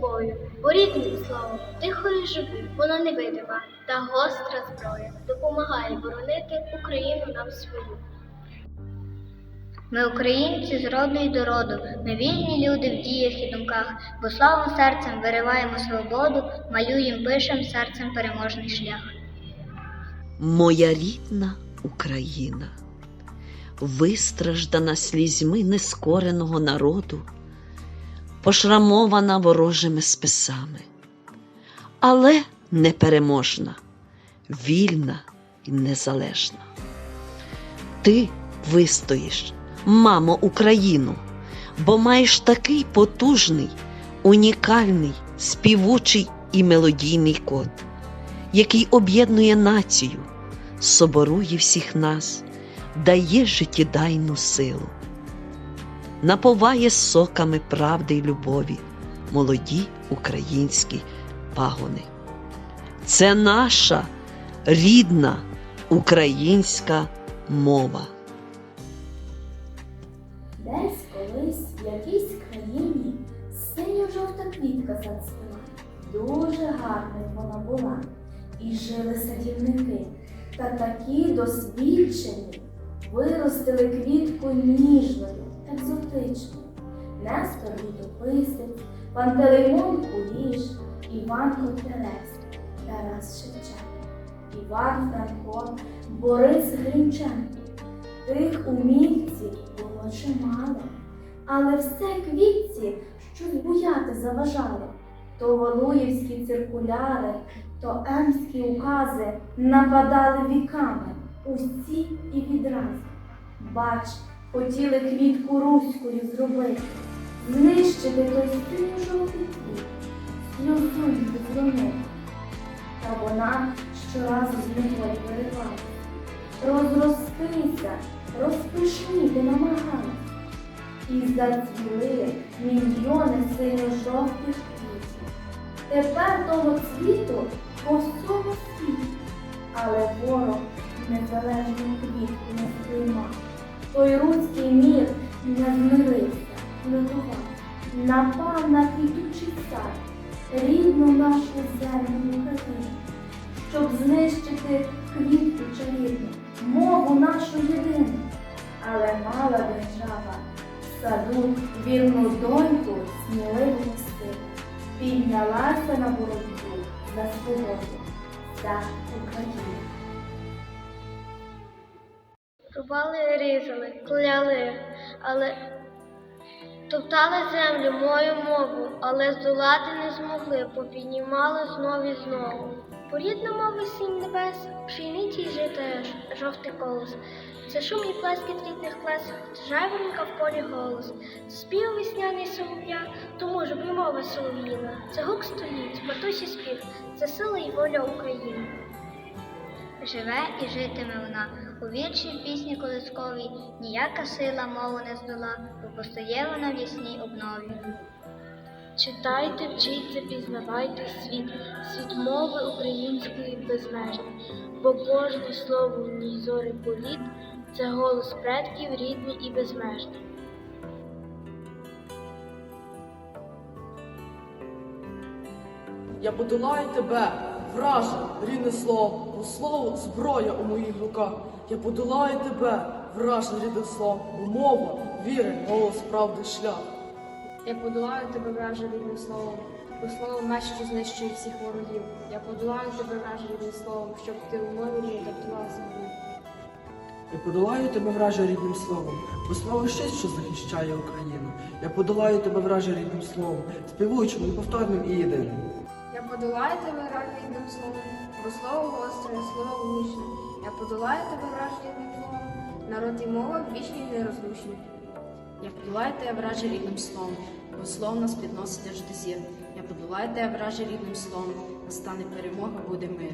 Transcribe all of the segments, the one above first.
тобою, бо рідним словом, тихою живу, воно невидима та гостра зброя, допомагає боронити Україну нам свою. Ми українці з роду й до роду, ми вільні люди в діях і думках, бо славом серцем вириваємо свободу, малюєм пишем серцем переможний шлях. Моя рідна Україна, вистраждана слізьми нескореного народу, пошрамована ворожими списами, але непереможна, вільна і незалежна. Ти вистоїш, мамо Україну, бо маєш такий потужний, унікальний, співучий і мелодійний код який об'єднує націю, соборує всіх нас, дає життєдайну силу, наповає соками правди й любові молоді українські пагони. Це наша рідна українська мова. Десь колись в якійсь країні синьо-жовта квітка зацвіла. Дуже гарною вона була. І жили садівники, та такі досвідчені виростили квітку ніжною, екзотичною. Нестор літописець, Пантелеймон Куліш, Іван Котляревський, Тарас Шевченко, Іван Франко, Борис Гринченко. Тих умільців було чимало, але все квітці щось буяти заважало. То Валуївські циркуляри, то емські укази нападали віками, усі і відразу. Бач, хотіли квітку руською зробити, знищити той синьо-жовтий квіт, сльозу безломити. Та вона щоразу з негою виривалася розростися, розпишніти намагалась. І зацвіли мільйони синьо-жовтих квітів. Тепер того цвіту по всьому світі, але ворог незалежну квітку не сприймав. Той руський напав на квітучий сад, рідну нашу землю Україну щоб знищити квітку чарівну, мову нашу єдину. Але мала держава в саду вільну доньку сміливого сина, піднялася на боротьбу за свободу, за Україну. Рубали, різали, кляли, але топтали землю, мою мову, але здолати не змогли, попіднімали знов і знову. Порідна мова сім небес, пшениці й жита жовтий колос. Це шум і плескіт рідних плес, це жайворонка в полі голос. Спів весняний солов'я, тому ж мова солов'їна. Це гук століть, матусі спів, це сила і воля України. Живе і житиме вона у вірші пісні колисковій, ніяка сила мову не здола, бо постає вона в обнові. Читайте, вчіться, пізнавайте світ, світ мови української безмежний, бо кожне слово в ній зори політ це голос предків рідний і безмежний. Я подолаю тебе, враже, рідне слово, бо слово зброя у моїх руках. Я подолаю тебе, враже, рідне слово, бо мова, віри, голос правди шлях. Я подолаю тебе враже рідним словом, бо слово меч, що знищує всіх ворогів. Я подолаю тебе враже рідним словом, щоб ти у морі не топтував землю. Я подолаю тебе враже рідним словом, бо слово щось, що захищає Україну. Я подолаю тебе враже рідним словом, співучим, неповторним і єдиним. Я подолаю тебе враже рідним словом, бо слово гостре, слово влучне. Я подолаю тебе враже рідним словом, народ і мова вічні й нерозлучні. Я подолаю тебе враже рідним словом, бо слово нас підносить аж до зір. Я подолаю тебе враже рідним словом, настане перемога, буде мир.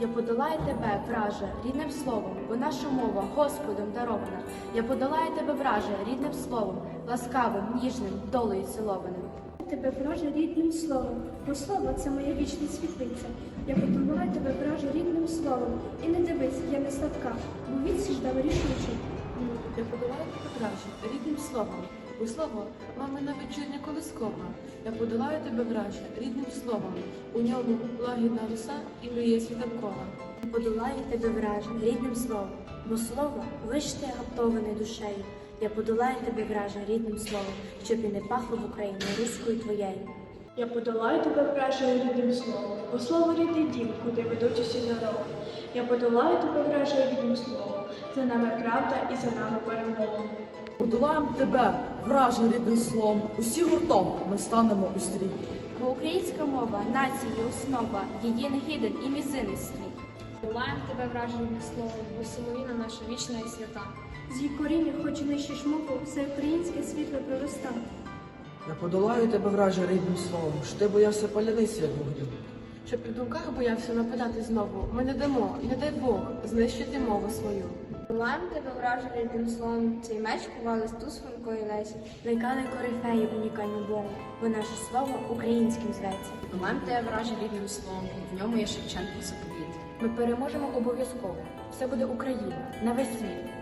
Я подолаю тебе, враже, рідним словом, бо наша мова Господом дарована. Я подолаю тебе, враже, рідним словом, ласкавим, ніжним, долею цілованим. Тебе враже рідним словом, бо слово це моя вічна світлиця. Я подумала тебе враже рідним словом, і не дивись, я не слабка, бо відсіч дав рішучий. Я подолаю тебе враже рідним словом, бо слово мамина вечірня колискова. Я подолаю тебе враже рідним словом. У ньому лагідна роса і мріє світанкова. Подолаю тебе враже рідним словом, бо слово виште гаптоване душею. Я подолаю тебе враже рідним словом, щоб і не пахло в Україні руською твоєю. Я подолаю тебе враже рідним словом, бо слово рідний дім, куди ведуть усі дороги. Я подолаю тебе враже рідним словом, за нами правда і за нами перемога. Подолаємо тебе, враже рідним словом. Усі гуртом ми станемо у стрій. Бо українська мова нації основа, її не гіден і мізинний Долаємо тебе враженим словом, бо Соловіна наша вічна і свята. З її коріння, хоч і нищиш мову, все українське світло пророста. Я подолаю тебе враже рідним словом, що ти боявся паляниці, як вогню. Щоб при думках боявся нападати знову, ми не дамо, не дай Бог, знищити мову свою. Долаємо тебе враження рідним словом, цей меч кували з і Лесі. Найкали корифеї унікальну Богу, бо наше слово українським зветься. Тебе враже рідним словом, в ньому є Шевченко заповіт. Ми переможемо обов'язково. Все буде Україна на весь світ.